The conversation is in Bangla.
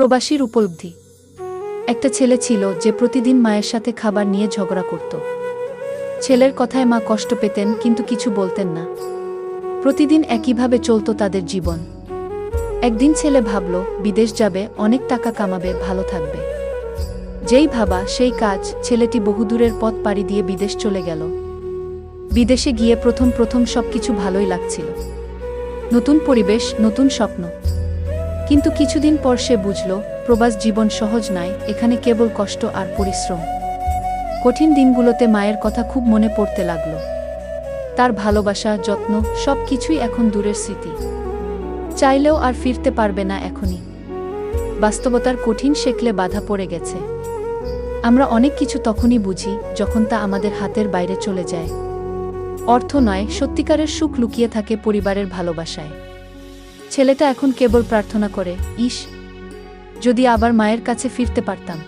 প্রবাসীর উপলব্ধি। একটা ছেলে ছিল যে প্রতিদিন মায়ের সাথে খাবার নিয়ে ঝগড়া করত। ছেলের কথায় মা কষ্ট পেতেন, কিন্তু কিছু বলতেন না। প্রতিদিন একইভাবে চলতো তাদের জীবন। একদিন ছেলে ভাবল, বিদেশ যাবে, অনেক টাকা কামাবে, ভালো থাকবে। যেই ভাবা, সেই কাজ ছেলেটি বহুদূরের পথ পাড়ি দিয়ে বিদেশ চলে গেল। বিদেশে গিয়ে প্রথম প্রথম সবকিছু ভালোই লাগছিল। নতুন পরিবেশ, নতুন স্বপ্ন। কিন্তু কিছুদিন পর সে বুঝল, প্রবাস জীবন সহজ নয়, এখানে কেবল কষ্ট আর পরিশ্রম। কঠিন দিনগুলোতে মায়ের কথা খুব মনে পড়তে লাগল। তার ভালোবাসা, যত্ন সব কিছুই এখন দূরের স্মৃতি। চাইলেও আর ফিরতে পারবে না এখনই। বাস্তবতার কঠিন শেখলে বাধা পড়ে গেছে। আমরা অনেক কিছু তখনই বুঝি, যখন তা আমাদের হাতের বাইরে চলে যায়। অর্থ নয়, সত্যিকারের সুখ লুকিয়ে থাকে পরিবারের ভালোবাসায়। ছেলেটা এখন কেবল প্রার্থনা করে ইস যদি আবার মায়ের কাছে ফিরতে পারতাম।